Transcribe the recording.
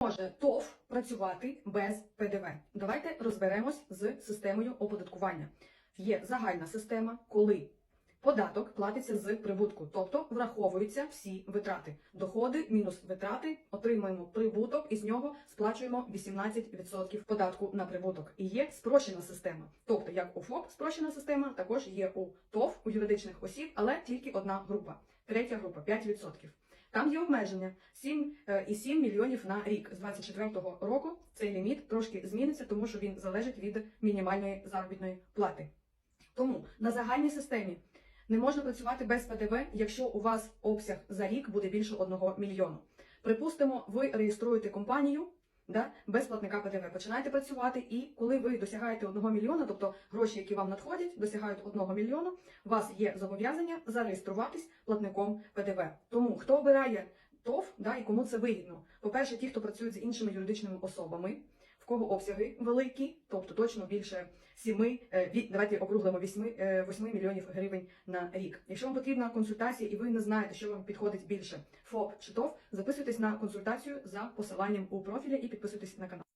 може ТОВ працювати без ПДВ? Давайте розберемось з системою оподаткування. Є загальна система, коли податок платиться з прибутку, тобто враховуються всі витрати. Доходи мінус витрати, отримуємо прибуток і з нього сплачуємо 18% податку на прибуток. І є спрощена система. Тобто, як у ФОП спрощена система, також є у ТОВ, у юридичних осіб, але тільки одна група. Третя група 5%. Там є обмеження 7,7 мільйонів на рік. З 24-го року цей ліміт трошки зміниться, тому що він залежить від мінімальної заробітної плати. Тому на загальній системі не можна працювати без ПДВ, якщо у вас обсяг за рік буде більше 1 мільйону. Припустимо, ви реєструєте компанію да, без платника ПДВ. Починаєте працювати, і коли ви досягаєте 1 мільйона, тобто гроші, які вам надходять, досягають 1 мільйона, у вас є зобов'язання зареєструватись платником ПДВ. Тому хто обирає ТОВ, да, і кому це вигідно? По-перше, ті, хто працюють з іншими юридичними особами, кого обсяги великі, тобто точно більше 7, е, давайте округлимо 8, е, 8 мільйонів гривень на рік. Якщо вам потрібна консультація і ви не знаєте, що вам підходить більше ФОП чи ТОВ, записуйтесь на консультацію за посиланням у профілі і підписуйтесь на канал.